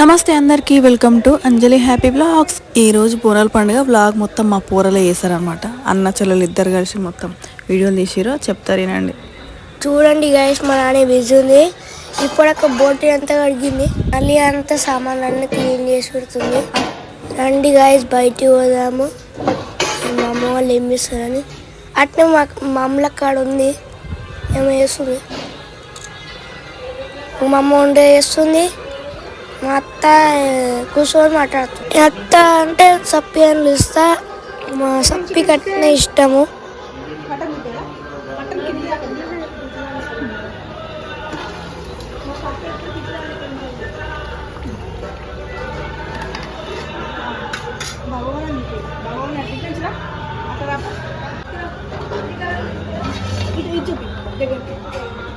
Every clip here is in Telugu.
నమస్తే అందరికీ welcome to Anjali happy vlogs ఈరోజు పూరల పండుగ బ్లాగ్ మొత్తం మా పూరలే చేశారనమాట అన్న చెల్లెలు ఇద్దరు కలిసి మొత్తం వీడియోలు తీసిరో చెప్తారు వినండి. చూడండి గైస్ మా నాన్న బిజీ ఉంది. ఇప్పుడొక బోటి అంతా కడిగింది. మళ్ళీ అంత సామాన్లు క్లీన్ చేసి పెడుతుంది. రండి గైస్ బయటికి పోదాము. మా అమ్మ వాళ్ళు ఏం చేస్తారని. అట్నే మా మా అమ్మల కాడ ఉంది. ఏమో చేస్తుంది. మా అమ్మ వండే చేస్తుంది. మా అత్త కూర్చొని మాట్లాడుతుంది. అత్త అంటే సప్పి అని పిలుస్తా. మా సప్పి కట్టిన ఇష్టము. నేను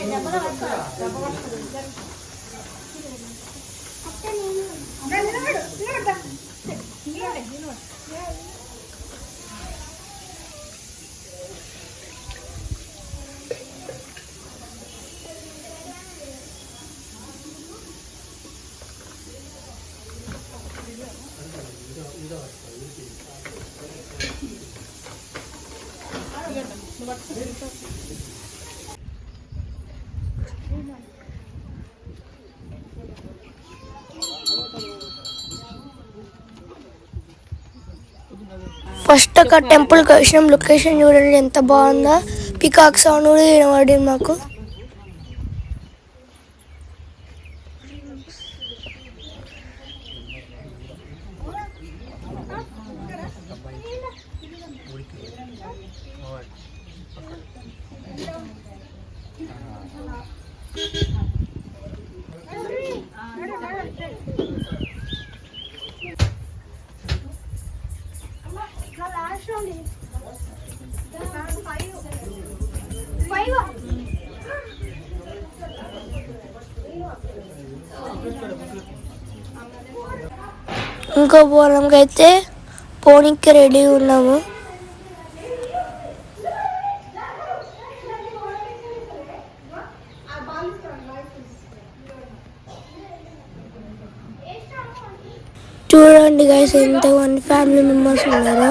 Yang pertama. ఫస్ట్ ఒక టెంపుల్ వచ్చినాం. లొకేషన్ చూడండి ఎంత బాగుందో. పికాక్ సౌండ్ కూడా వినబడింది మాకు. ఇంకో పొలంకైతే అయితే పోనీకి రెడీ ఉన్నాము. చూడండి గైస్ ఎంత మంది ఫ్యామిలీ మెంబర్స్ ఉన్నారో.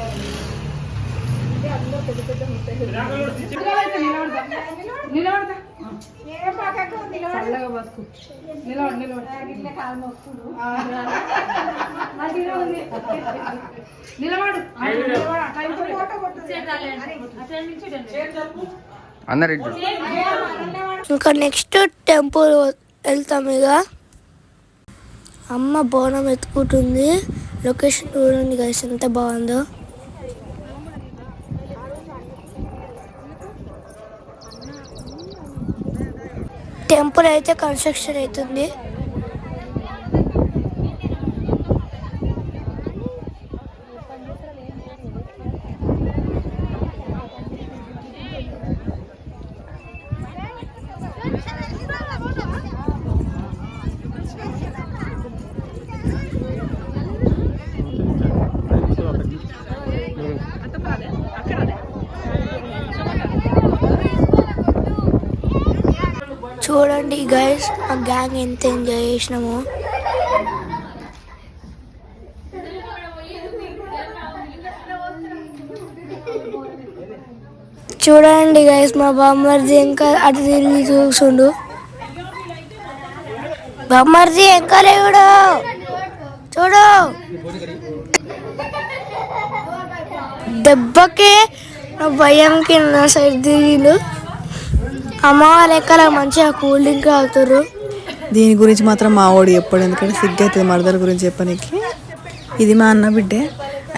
అందరు ఇంకా నెక్స్ట్ టెంపుల్ వెళ్తాం ఇక. అమ్మ బోనం ఎత్తుకుంటుంది. లొకేషన్ చూడండి గైస్ ఎంత బాగుందో. టెంపుల్ అయితే కన్స్ట్రక్షన్ అవుతుంది. చూడండి గైస్ ఆ గ్యాంగ్ ఎంత ఎంజాయ్ చేసినాము. చూడండి గైస్ మా బామ్మర్జీ ఇంకా అటు తిరిగి చూసుండు బామ్మర్జీ ఇంకా లేవుడు చూడు. దెబ్బకి నా భయంకి నా సైడ్ తిరిగిండు. అమ్మ వాళ్ళ ఎక్కడ మంచిగా కూల్ డ్రింక్ తాగుతారు దీని గురించి మాత్రం మా వాడు చెప్పాడు ఎందుకంటే సిగ్గు అవుతుంది మరదల గురించి చెప్పనీకి. ఇది మా అన్న బిడ్డే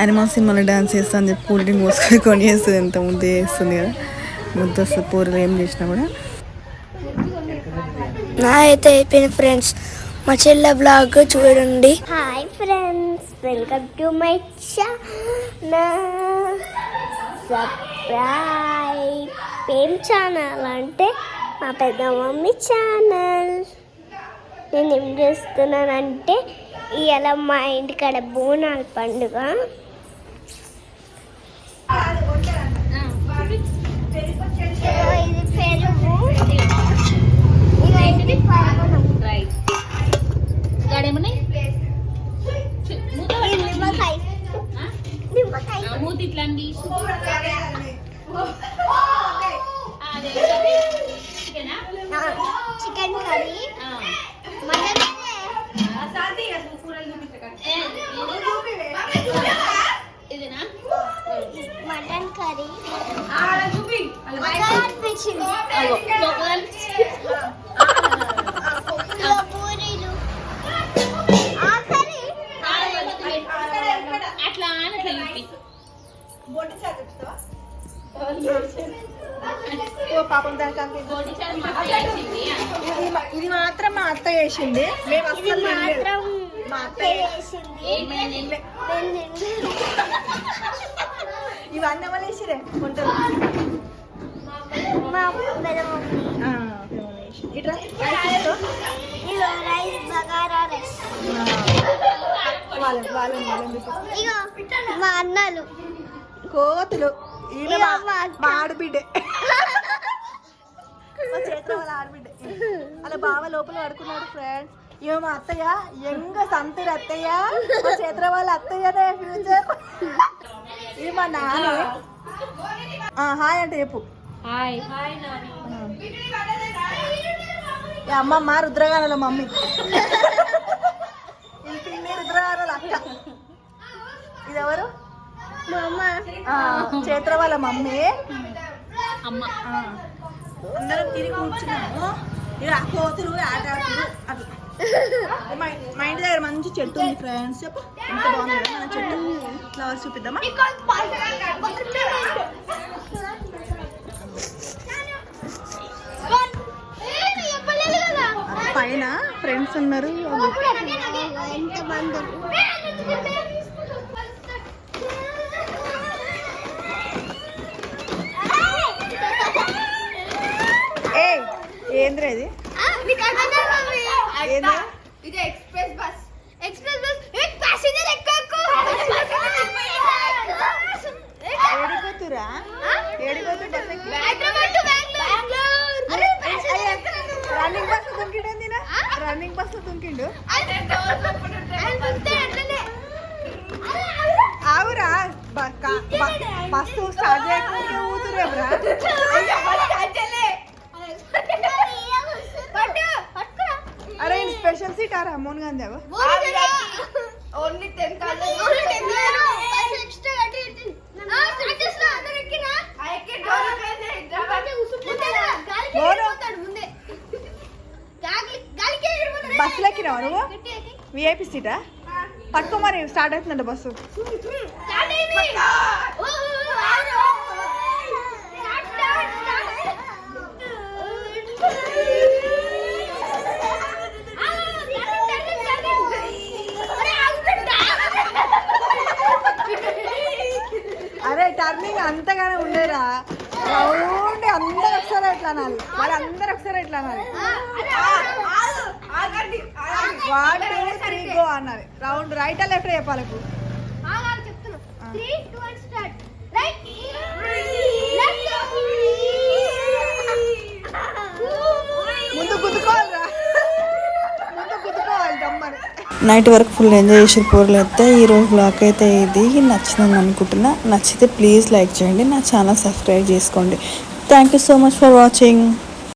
అనిమల్ సినిమాలో డాన్స్ చేస్తా అని చెప్పి కూల్ డ్రింక్ పోసుకొని కొని చేస్తుంది ఎంత ముందే చేస్తుంది కదా. ముద్ద వస్తుంది పూరలు ఏం చేసినా కూడా. నా అయితే అయిపోయింది ఫ్రెండ్స్ మా చెల్లె బ్లాగ్ చూడండి. Hi friends welcome to my channel subscribe ఏం ఛానల్ అంటే మా పెద్ద మమ్మీ ఛానల్ నేను ఏం చేస్తున్నానంటే ఇవాళ మా ఇంటికాడ బోనాల పండుగ. ఇది పెరుగు ఇగో ఇది పరమన్నం. నిమ్మకాయ చికెన్ చేసింది. మేము ఇది మాత్రం మా అత్త చేసింది. నేను తినలేదు. ఇవన్నీ ఎవరు వేసిరే ఇట్లా రైస్ బగారా రైస్. మా అన్నలు. కోతులు. ఈమె ఇగో మా మా అక్క. మా ఆడబిడ్డే. మా చేతిలో వాళ్ళ ఆడబిడ్డే. అలా బావ లోపల పడుకున్నాడు ఫ్రెండ్స్ ఇవ మా అత్తయ్య ఎంగ సంతూరు అత్తయ్య మా చేతిలో వాళ్ళ అత్తయ్యనే ఫ్యూచర్ ఇది మా నాన్న హాయ్ అంటే చెప్పు. హాయ్. అమ్మమ్మ రుద్రగానల మమ్మీ. ఇది పిన్ని రుద్రగానల అక్క. ఇది ఎవరు మా అమ్మ. ఆ, చైత్ర వాళ్ళ మమ్మీ. అమ్మ. అందరం తిరిగి కూర్చున్నాము ఇక కోతులు ఆట ఆడుతున్నారు అట్లా మా ఇంటి దగ్గర మంచి చెట్టు ఉంది ఫ్రెండ్స్ చెప్పు ఎంత బాగుంది మన చెట్టు ఫ్లవర్స్ చూపిద్దామా పైన ఫ్రెండ్స్ ఉన్నారు ఎంత మంది ఏ ఏంద్రా ఇది? ఇది express bus. Express bus? Passenger ఎక్కకు ఏడిపోతురా ఏడిపోతు బస్ ఎక్కి? Hyderabad to Bengaluru. Running bus. దుంకిండు running bus దుంకిండు ఆవురా బస్సు స్టార్ట్ చేయకపోతే ఊతురేమ్రా ఎక్కినా ముందే గాలి గాలికి ఎగిరిపోతాడు. బస్సులో ఎక్కినావా నువ్వు. విఐపి సీటా పట్టుకో మరి స్టార్ట్ అవుతుందంట బస్సు. అంతగానే ఉండేరా. రౌండ్ అందరు ఒకసారి ఎట్లా అనాలి. వాళ్ళు అందరు ఒకసారి ఎట్లా అనాలి. వన్ టూ త్రీ గో అనాలి రౌండ్. రైట్ లెఫ్ట్ చెప్పాలి ఇప్పుడు. నైట్ వరకు ఫుల్ ఎంజాయ్ చేసే పూరలు అయితే. ఈరోజు బ్లాగ్ అయితే ఇది. నచ్చిందని అనుకుంటున్నా. నచ్చితే ప్లీజ్ లైక్ చేయండి. నా ఛానల్ సబ్స్క్రైబ్ చేసుకోండి. Thank you so much for watching